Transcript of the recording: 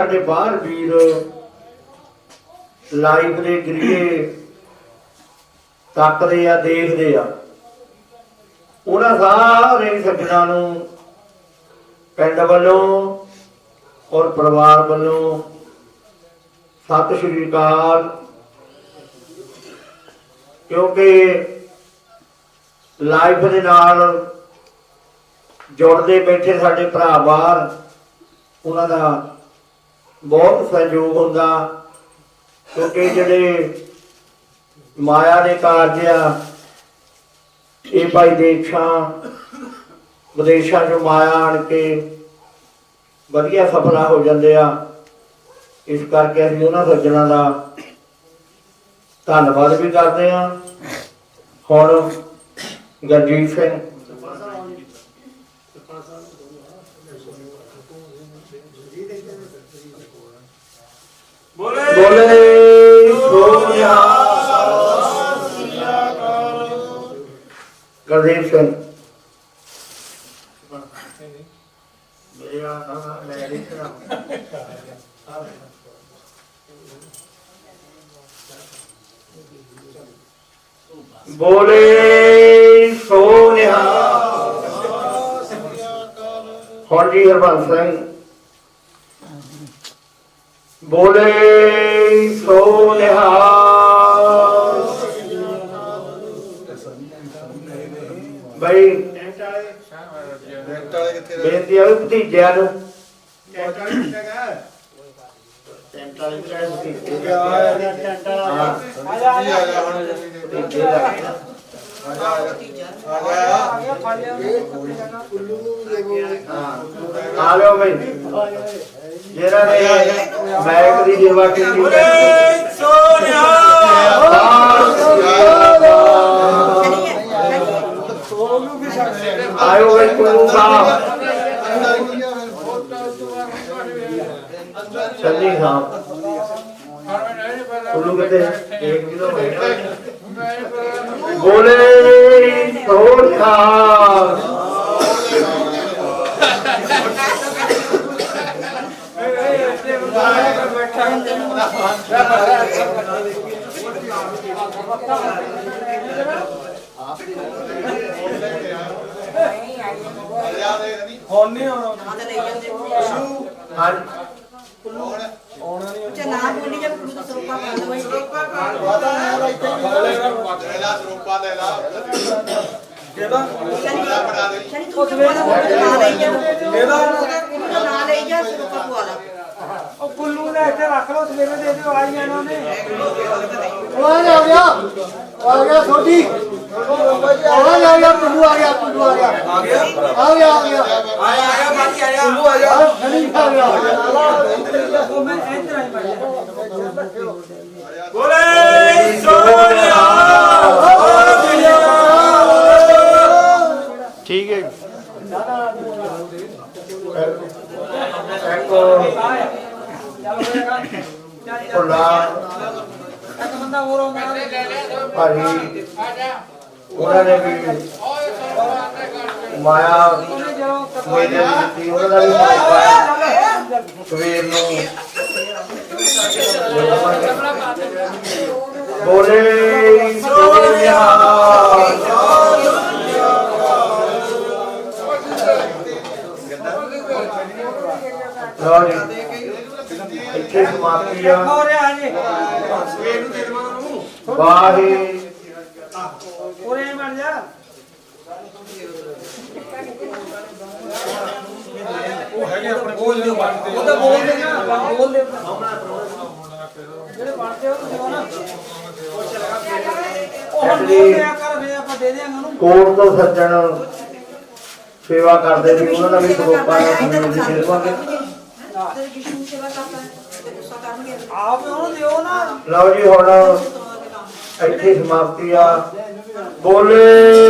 ਸਾਡੇ ਬਾਹਰ ਵੀਰ ਲਾਈਵ ਦੇ ਜਰੀਏ ਤੱਕਦੇ ਆ, ਦੇਖਦੇ ਆ। ਉਹਨਾਂ ਸਾਰੇ ਸੱਜਣਾ ਨੂੰ, ਪਿੰਡ ਵੱਲੋਂ ਔਰ ਪਰਿਵਾਰ ਵੱਲੋਂ ਸਤਿ ਸ਼੍ਰੀ ਅਕਾਲ। ਕਿਉਂਕਿ ਲਾਈਫ ਦੇ ਨਾਲ ਜੁੜਦੇ ਬੈਠੇ ਸਾਡੇ ਭਰਾ ਬਾਹਰ, ਉਹਨਾਂ ਦਾ ਬਹੁਤ ਸਹਿਯੋਗ ਹੁੰਦਾ, ਕਿਉਂਕਿ ਜਿਹੜੇ ਮਾਇਆ ਦੇ ਕਾਰਜ ਆ, ਇਹ ਭਾਈ ਦੇਸ਼ਾਂ ਵਿਦੇਸ਼ਾਂ ਚੋਂ ਮਾਇਆ ਆਣ ਕੇ ਵਧੀਆ ਸਫਲਾ ਹੋ ਜਾਂਦੇ ਆ। ਇਸ ਕਰਕੇ ਅਸੀਂ ਉਹਨਾਂ ਸੱਜਣਾ ਦਾ ਧੰਨਵਾਦ ਵੀ ਕਰਦੇ ਆ ਹੁਣ ਗਰਜੀਤ ਸਿੰਘ। ਗਰਜੀਤ ਸਿੰਘ ਮੇਰਾ ਨਾਮ ਲੈ ਲਿਖਣਾ ਬੋਲੇ ਸੋਨਿਆ ਹੁਣ ਜੀ ਹਰਬੰਸ ਸਿੰਘ ਬੋਲੇ ਸੋਨਿਹਾ ਬਈ ਬੇਨਤੀ ਆ ਵੀ ਭਤੀਜਿਆਂ ਨੂੰ ਟੈਂਟ ਵਾਲੇ ਵੀ ਆਏ ਭਤੀਜੇ। ਹਾਂ, ਭਤੀਜੇ ਲੱਗੇ ਨਾ। ਹਾਂ ਆ ਲਓ ਬਈ ਜਿਹੜਾ ਨੇ ਮੈਕ ਦੀ ਸੇਵਾ ਕੀਤੀ ਆਇਓ ਬਈ ਕੁੱਲੂ ਸਾਹਿਬ ਚੱਲੀ ਸਾਹਿਬ ਕੁੱਲੂ ਕਿਤੇ ਇੱਕ ਕਿਲੋ ਬੋਲੇ ਸੋਖਾ ਹੁਣ ਨਹੀਂ ਆਉਣਾ। ਹਾਂ। ਉੱਚਾ ਨਾ ਬੋਲੀ ਜੇ ਕੁੜੀ ਤੋਂ ਸਰੋਪਾ ਪਾ ਲਵਾਈ ਕਿਹਦਾ ਸ਼ਨੀ ਤੂੰ ਸਵੇਰ ਦਾ ਨਾ ਲਈ ਜਾ ਕਿਹਦਾ ਨਾ ਲਈ ਜਾ ਸਰੋਪਾ ਪਵਾ ਲਾ। ਉਹ ਕੁੱਲੂ ਨੇ ਇੱਥੇ ਰੱਖ ਲਓ ਸਵੇਰੇ ਦੇ ਦਿਓ ਆਈ ਜਾਣਾ ਉਹਨੇ। ਆਵਾਜ਼ ਆ ਗਿਆ ਆ ਗਿਆ ਛੋਟੀ ਆ ਗਿਆ ਕੁੱਲੂ ਆ ਗਿਆ ਕੁੱਲੂ ਆ ਗਿਆ। ਆ ਗਿਆ ਆ ਗਿਆ। ਆ ਗਿਆ ਆਇਆ ਆ ਗਿਆ ਬਾਕੀ ਆਇਆ। ਕੁੱਲੂ ਆ ਜਾ ਆ ਖੜੀ ਆ ਗਿਆ। ਮੈਂ ਇੱਧਰ ਆਈ ਬੈਠਾ ਬੋਲੇ ਸੋਨਿਆ ਠੀਕ ਹੈ। ਇੱਕ ਭੁੱਲਾ ਇੱਕ ਬੰਦਾ ਹੋਰ ਆਉਂਦਾ। ਭਾਜੀ। ਉਹਨਾਂ ਨੇ ਵੀ ਮਾਇਆ ਮੇਰੇ ਦੀ ਦਿੱਤੀ ਉਹਨਾਂ ਦਾ ਵੀ ਮਾਇਆ ਸਵੇਰ ਨੂੰ ਬੋਲੇ ਸੋਨਿਆ ਲਓ ਜੀ ਇੱਥੇ ਸਮਾਪਤੀ ਆ। ਹੋ ਰਿਹਾ ਜੀ। ਵਾਹੇ ਉਰੇ ਮਰ ਜਾ ਉਹ ਹੈਗੇ ਆਪਣੇ ਬੋਲ ਦੇ ਬਣਦੇ ਉਹ ਤਾਂ ਬੋਲਦੇ ਨਾ ਬੋਲਦੇ ਜਿਹੜੇ ਬਣਦੇ ਉਹ ਦਿਓ ਨਾ। ਉਹ ਹੁਣ ਬੋਲਦੇ ਆ ਕਰ ਫੇ ਆਪਾਂ ਦੇ ਦਿਆਂਗੇ ਉਹਨੂੰ। ਕੋਟ ਤੋਂ ਸੱਜਣ ਸੇਵਾ ਕਰਦੇ ਸੀ ਉਹਨਾਂ ਦਾ ਵੀ ਸਰੋਪਾ ਦਾ ਫੋਨ ਦੇ ਦੇਵਾਂਗੇ ਆਪ ਉਹਨੂੰ ਦਿਓ ਨਾ। ਲਓ ਜੀ ਹੁਣ ਇੱਥੇ ਸਮਾਪਤੀ ਆ। ਬੋਲੇ।